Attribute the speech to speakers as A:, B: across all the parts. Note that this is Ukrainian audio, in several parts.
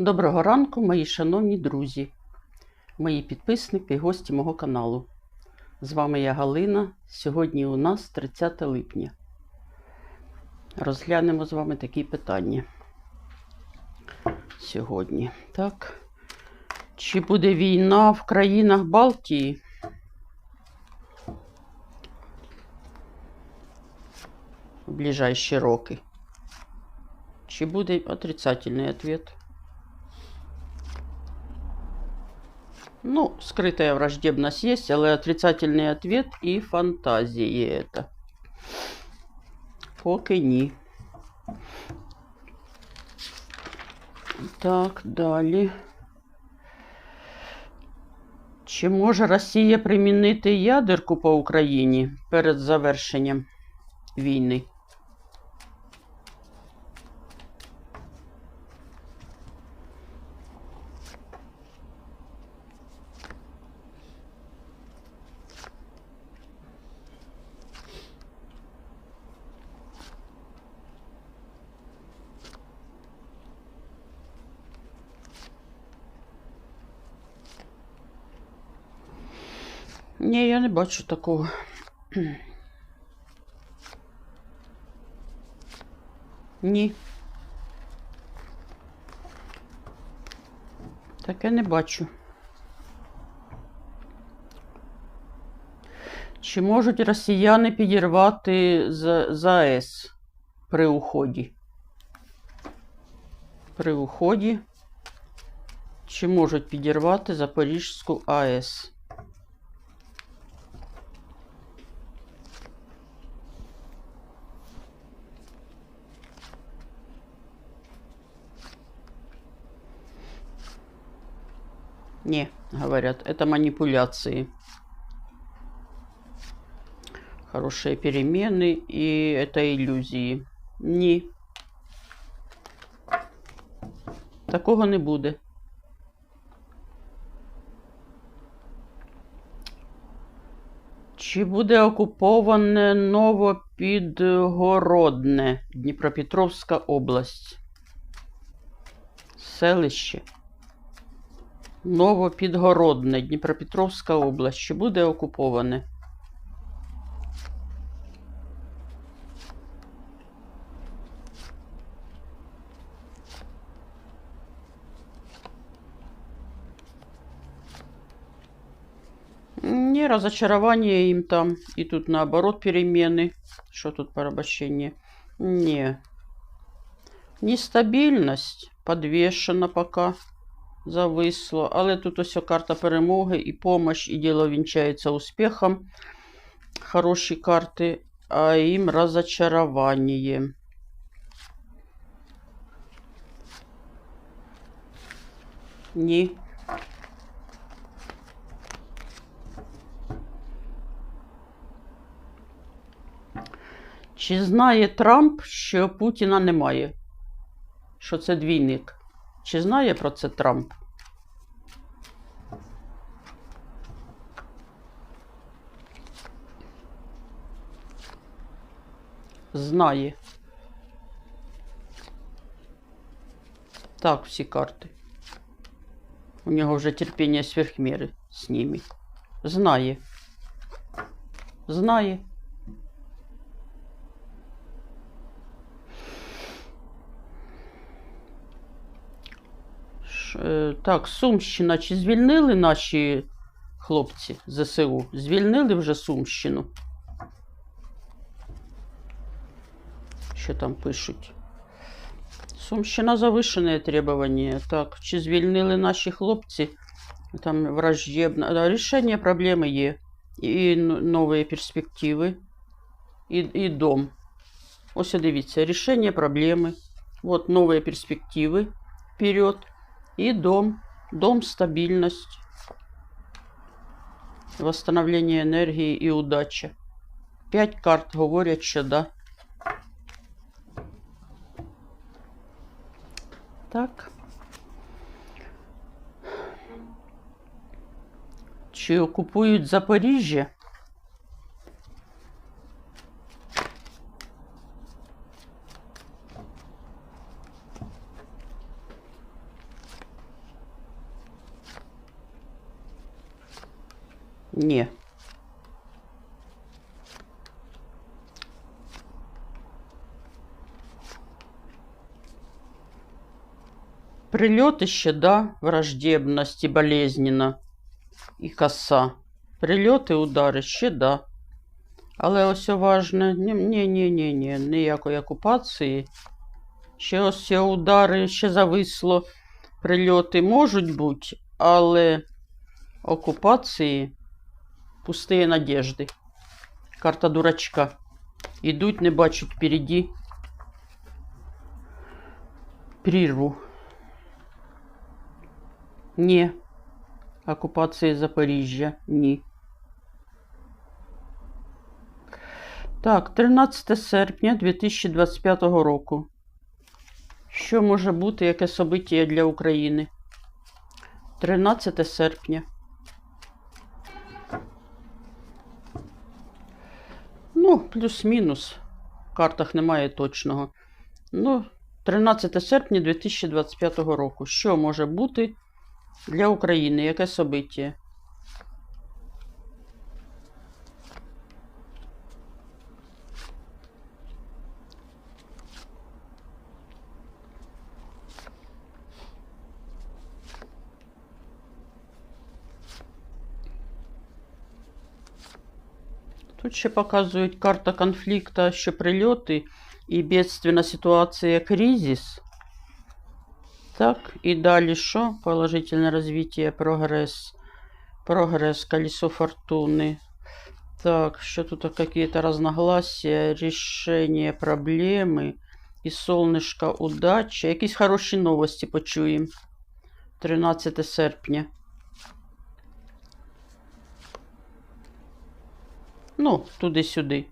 A: Доброго ранку, мої шановні друзі, мої підписники і гості мого каналу. З вами я Галина. Сьогодні у нас 30 липня. Розглянемо з вами такі питання. Сьогодні. Так. Чи буде війна в країнах Балтії? В ближайші роки? Чи буде отрицательный ответ? Ну, скрытая враждебность есть, але отрицательный ответ и фантазии это. Поки ні. Так, далі. Чи може Росія примінити ядерку по Україні перед завершенням війни? Ні, я не бачу такого. Ні. Таке не бачу. Чи можуть росіяни підірвати ЗАЕС при уході? При уході. Чи можуть підірвати Запорізьку АЕС? Не, говорят, это манипуляции. Хорошие перемены и это иллюзии. Ні. Такого не буде. Чи буде окуповане Новопідгородне, Дніпропетровська область? Селище. Новопідгородне, Дніпропетровська область. Чи буде окуповане? Не, разочарование им там. И тут наоборот перемены. Что тут порабощение? Не. Нестабильность подвешена пока. Зависло. Але тут ось карта перемоги і помощь, і діло вінчається успіхом. Хороші карти, а їм розочарування. Ні. Чи знає Трамп, що Путіна немає? Що це двійник? Чи знає про це Трамп? Знає. Так, всі карти. У нього вже терпіння сверхміри з ними. Знає. Знає. Так, Сумщина. Чи звільнили наші хлопці ЗСУ? Звільнили вже Сумщину? Що там пишуть? Сумщина завишене требування. Так, чи звільнили наші хлопці? Там враждебно. Рішення проблеми є. І нові перспективи. І, і дом. Ось дивіться, рішення проблеми. Вот новые перспективы вперед. И дом. Дом, стабильность. Восстановление энергии и удача. Пять карт говорять, що да. Так. Чи окупують Запоріжжя? Ні. Прильотище, да, враждебность і болезненно. І коса. Прильоти, удари, ще да. Але ось важне, ні, ні, ні, ні, ні, ніякої окупації. Ще ось ці удари, ще зависло. Прильоти можуть бути, але окупації пустые надежди. Карта дурачка. Ідуть, не бачать впереді. Прірву. Ні. Окупації Запоріжжя. Ні. Так, 13 серпня 2025 року. Що може бути яке собиття для України? 13 серпня. Ну, плюс-мінус. В картах немає точного. Ну, 13 серпня 2025 року. Що може бути для України? Яке собиття? Тут ще показують карта конфлікту, що прильоти і бедственна ситуація кризис. Так, і далі що? Положительне розвиття, прогрес. Прогрес, колесо фортуни. Так, що тут какие-то разногласия, решение проблеми. І солнышко удача. Якісь хороші новості почуємо. 13 серпня. Ну, туди-сюди.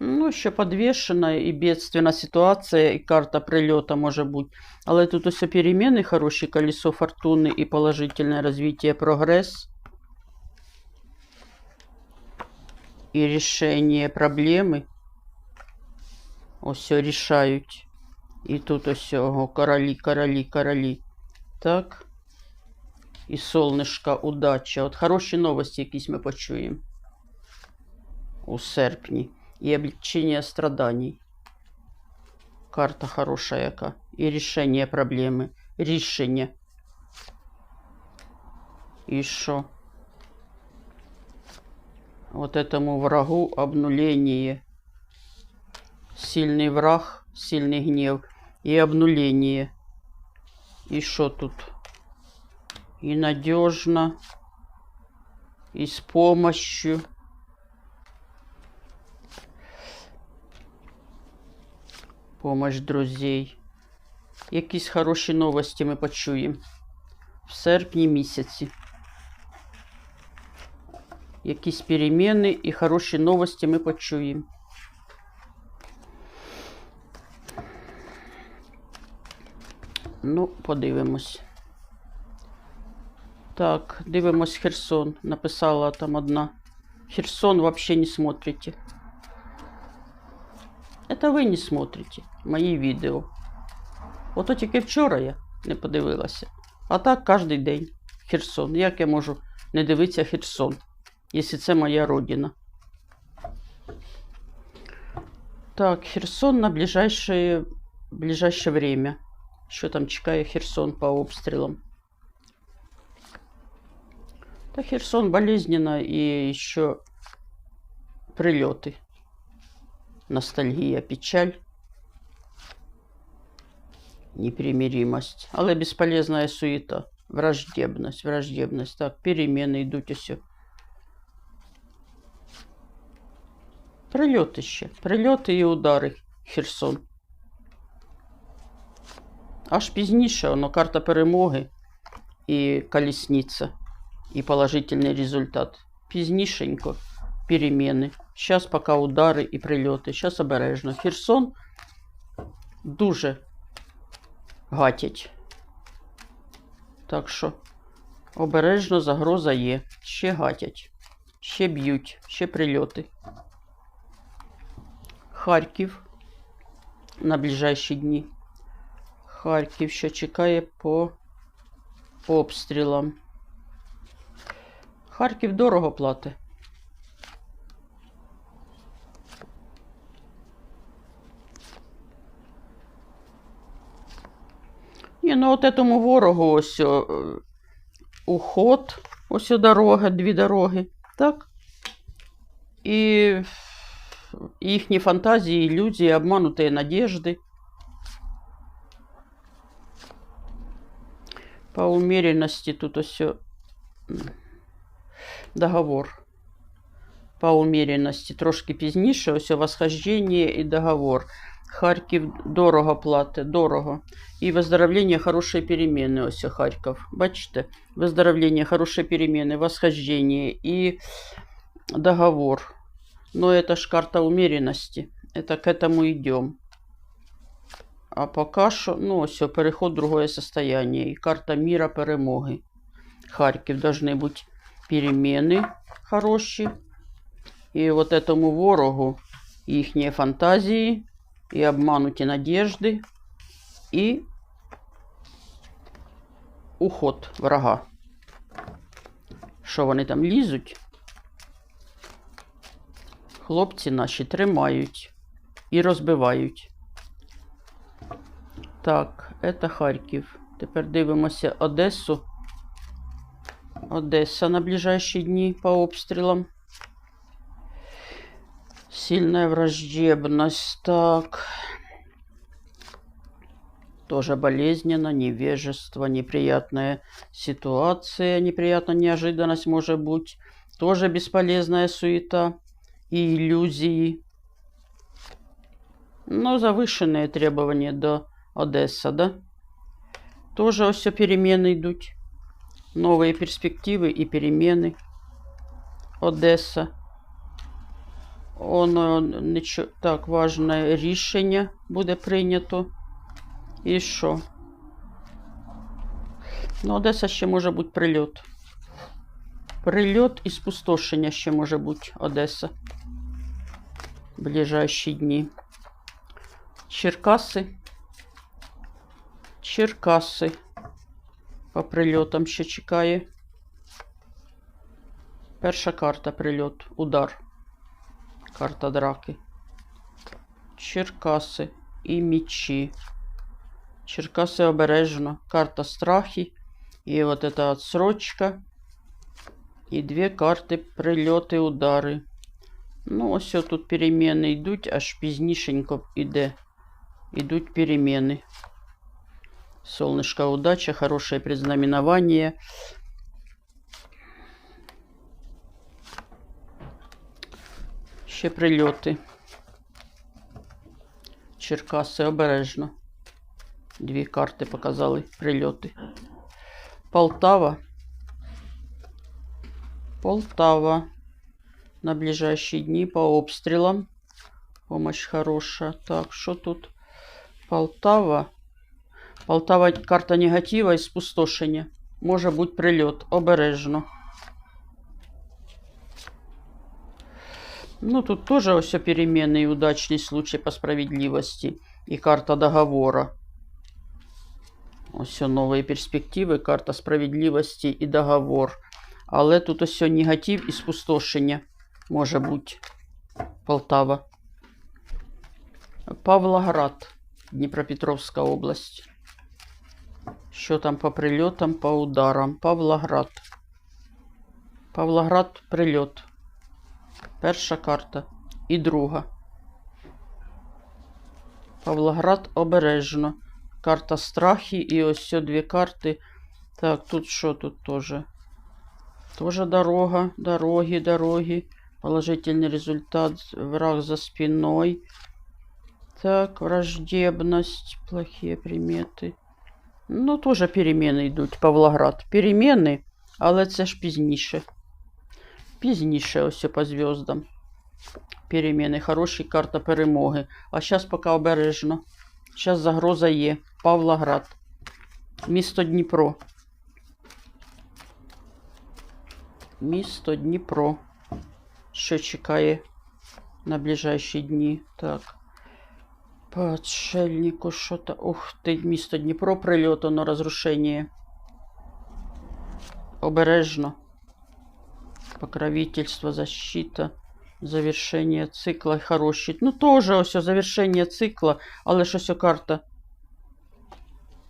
A: Ну, ще подвішена і бедственна ситуація, і карта прильота може бути. Але тут усе переміни, хороші колесо фортуни і положительне розвиття, прогрес. І рішення проблеми. Ось рішають. І тут ось королі, королі, королі. Так. І солнышко, удача. От хороші новості якісь ми почуємо у серпні. І облегчення страданий. Карта хороша яка. І рішення проблеми. Рішення. І що? Вот этому врагу обнуление. Сильный враг, сильный гнев. И обнуление. И что тут? И надежно. И с помощью. Помощь друзей. Якісь хороші новості ми почуємо в серпні місяці. Якісь переміни і хороші новості ми почуємо. Ну, подивимось. Так, дивимось Херсон. Написала там одна. Херсон вообще не смотрите. Это ви не смотрите мої відео. Ото тільки вчора я не подивилася. А так кожен день. Херсон. Як я можу не дивитися Херсон, якщо це моя родина? Так, Херсон на ближайшее, ближайшее время. Що там чекає Херсон по обстрілам? Та Херсон болезненно и еще прилеты. Ностальгия, печаль. Непримиримость. Але бесполезная суета. Враждебность, враждебность. Так, перемены идут и все. Прильоти ще. Прильоти і удари. Херсон. Аж пізніше воно карта перемоги і колісниця. І положительний результат. Пізнішенько переміни. Зараз поки удари і прильоти. Зараз обережно. Херсон дуже гатять. Так що обережно загроза є. Ще гатять. Ще б'ють, ще прильоти. Харків на ближайші дні. Харків, що чекає по обстрілам. Харків дорого платить. Ні, ну от этому ворогу ось о, е, уход, ось о дорога, дві дороги, так? І їхні фантазії, ілюзії, обмануті надежди. По умеренности тут ось. все договор. По умеренности трошки пізніше, ось восхождення і договор. Харків дорого платить, дорого. І виздоровлення хорошої переміни. Ось Харків. Бачите? Виздоровлення хорошої переміни, восхождення і договор. Но это ж карта умеренности. Это к этому идем. А пока що, ну, все, переход в другое состояние. И карта мира перемоги. Харьков должны быть перемены хорошие. И вот этому ворогу їхні фантазії, і обмануті надежди, і уход врага. Що вони там лізуть? Хлопці наші тримають і розбивають. Так, це Харків. Тепер дивимося Одесу. Одеса на ближайші дні по обстрілам. Сильная враждебность. Так. Тоже болезненно, невежество, неприятная ситуация, неприятная неожиданность может быть. Тоже бесполезная суета и иллюзии. Но завышенные требования до Одесса, да? Тоже все перемены идут. Новые перспективы и перемены. Одеса. Воно нічо... так важне рішення буде прийнято. І що? Ну, Одеса ще може бути прильот. Прильот і спустошення ще може бути Одеса. В ближайші дні. Черкаси. Черкаси. По прильотам ще чекає. Перша карта прильот. Удар. Карта драки. Черкаси і мічі. Черкаси обережно. Карта страхи. І от эта отсрочка. І дві карти прильоти, удари. Ну, ось тут переміни йдуть, аж пізнішенько йде. Йдуть перемены. Солнышко удача, хорошее предзнаменование. Ще прильоти. Черкаси обережно. Дві карти показали прильоти. Полтава. Полтава. На ближайші дні по обстрілам. Помощь хороша. Так, що тут? Полтава. Полтава карта негатива і спустошення. Може бути прильот. Обережно. Ну, тут тоже все перемены и удачный случай по справедливости. И карта договора. Ось новые перспективи, карта справедливості і договор. Але тут ось негатив і спустошення може бути. Полтава. Павлоград, Дніпропетровська область. Що там по прильотам, по ударам? Павлоград. Павлоград прильот. Перша карта і друга. Павлоград обережно. Карта страхи і ось все дві карти. Так, тут що тут теж? Тоже дорога, дороги, дороги. Положительный результат. Враг за спиной. Так, враждебность. Плохие примети. Ну, тоже перемены йдуть. Павлоград. Перемены, але це ж пізніше. Пізніше ось по зв'яздам. Переміни. Хороші карта перемоги. А зараз поки обережно. Зараз загроза є. Павлоград. Місто Дніпро. Місто Дніпро. Що чекає на ближайші дні? Так. По отшельнику що-то. Ух ти, місто Дніпро прильоту на розрушення. Обережно. Покровительство, защита, завершення цикла хороші. Ну, теж ось завершення цикла, але ж ось о карта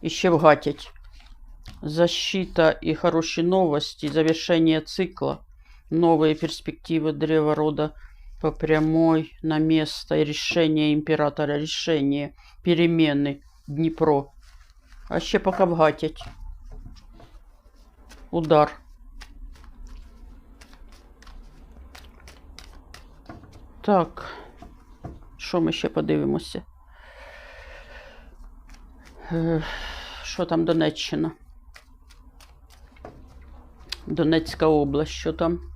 A: іще вгатять. Защита и хорошие новости, завершение цикла, новые перспективы древа рода по прямой на место, и решение императора, решение, перемены, Дніпро. А ще поки вгатять. Удар. Так, що ми ще подивимося? Е, Що там Донеччина? Донецька область, що там?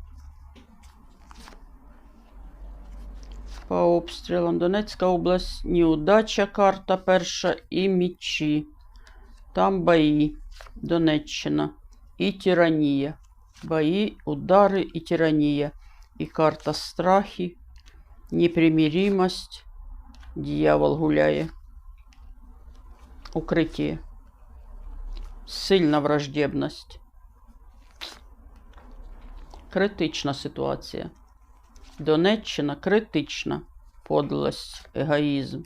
A: По обстрілам Донецька область, неудача, карта перша і мічі. Там бої, Донеччина і тиранія. Бої, удари і тиранія. І карта страхи, непримиримость. Дьявол гуляє. Укриття. Сильна враждебність. Критична ситуація. Донеччина критична. Подлость, егоїзм.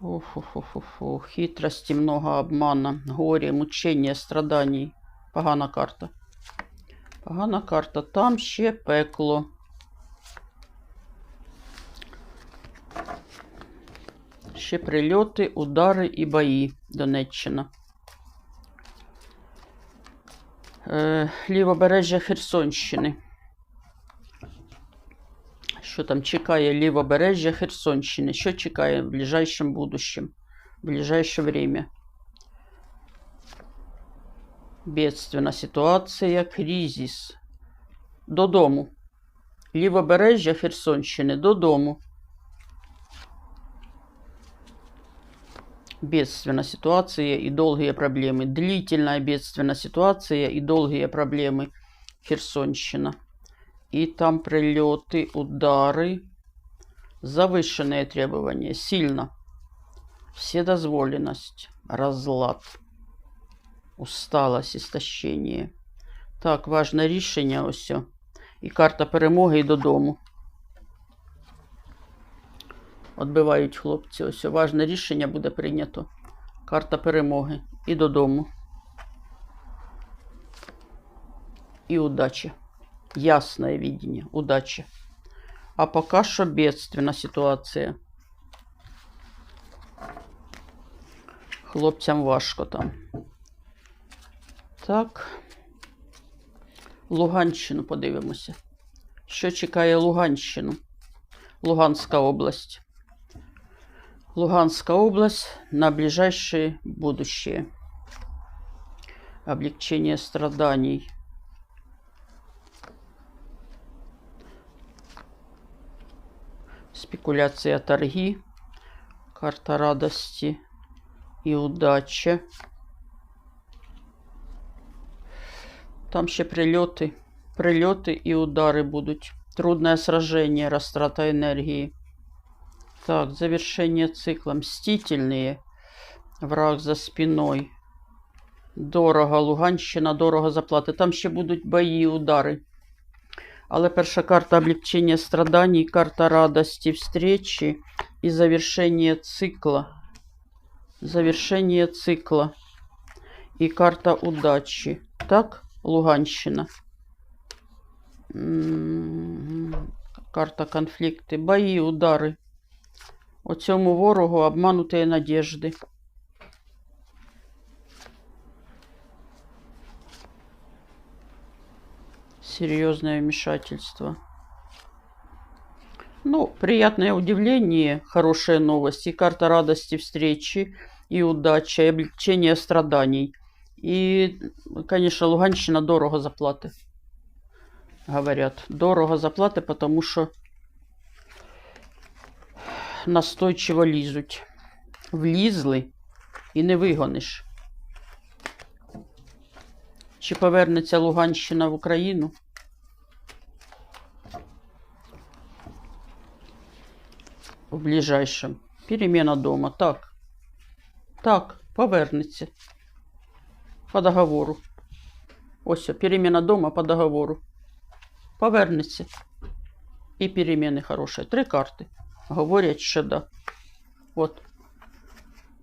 A: Уфу-фу-фу-фу. Хитрості, много обмана, горе, мучення, страданий. Погана карта. Погана карта. Там ще пекло. Ще прильоти, удари і бої. Донеччина. Е, лівобережжя Херсонщини. Що там чекає лівобережжя Херсонщини? Що чекає в ближайшем будущем, в ближайшее время? Бедственна ситуація, кризис. Додому. Лівобережжя Херсонщини додому. бедственная ситуация и долгие проблемы. Длительная бедственная ситуация и долгие проблемы. Херсонщина И там прилеты, удары. Завышенные требования. Сильно. Вседозволенность. Разлад. Усталость, истощение. Так, важне рішення ось. о. І карта перемоги і додому. Отбивають хлопці. Ось важне рішення буде прийнято. Карта перемоги. І додому. І удачі. Ясне видіння. Удачі. А поки що бедственна ситуація. Хлопцям важко там. Так. Луганщину подивимося. Що чекає Луганщину? Луганська область. Луганская область на ближайшее будущее. Облегчение страданий. Спекуляция торги. Карта радости и удачи. Там ще прильоти. Прильоти і удари будуть. Трудное сражение, растрата энергии. Так, завершение цикла. Мстительные. Враг за спиной. Дорого. Луганщина, дорого заплати. Там ще будуть бої, удари. Але перша карта облегчення страданий, карта радості, встречи і завершення цикла. Завершення цикла. І карта удачі. Так, Луганщина. Карта конфлікти. Бої, удари. Оцьому ворогу обманутої надежди. Серьезное вмешательство. Ну, приятное удивление, хорошая новость. И карта радости встречи, и удачи, и облегчение страданий. И, конечно, Луганщина дорого заплаты. Говорят, дорого заплаты, потому что настойчиво лізуть. Влізли і не вигониш. Чи повернеться Луганщина в Україну? В ближайшем. Перемена дома. Так. Так, повернеться. По договору. Ось, о, переміна дома по договору. Повернеться. І переміни хороші. Три карти. Говорять, що да. От.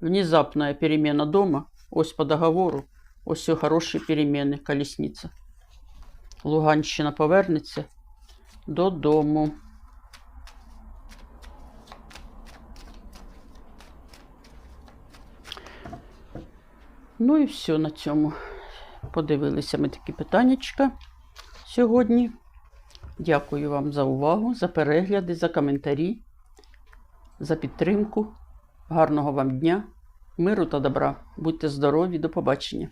A: Внезапная перемена дома. Ось по договору. Ось хороші переміни. Колісниця. Луганщина повернеться додому. Ну і все на цьому. Подивилися ми такі питаннячка сьогодні. Дякую вам за увагу, за перегляди, за коментарі, за підтримку. Гарного вам дня, миру та добра. Будьте здорові, до побачення.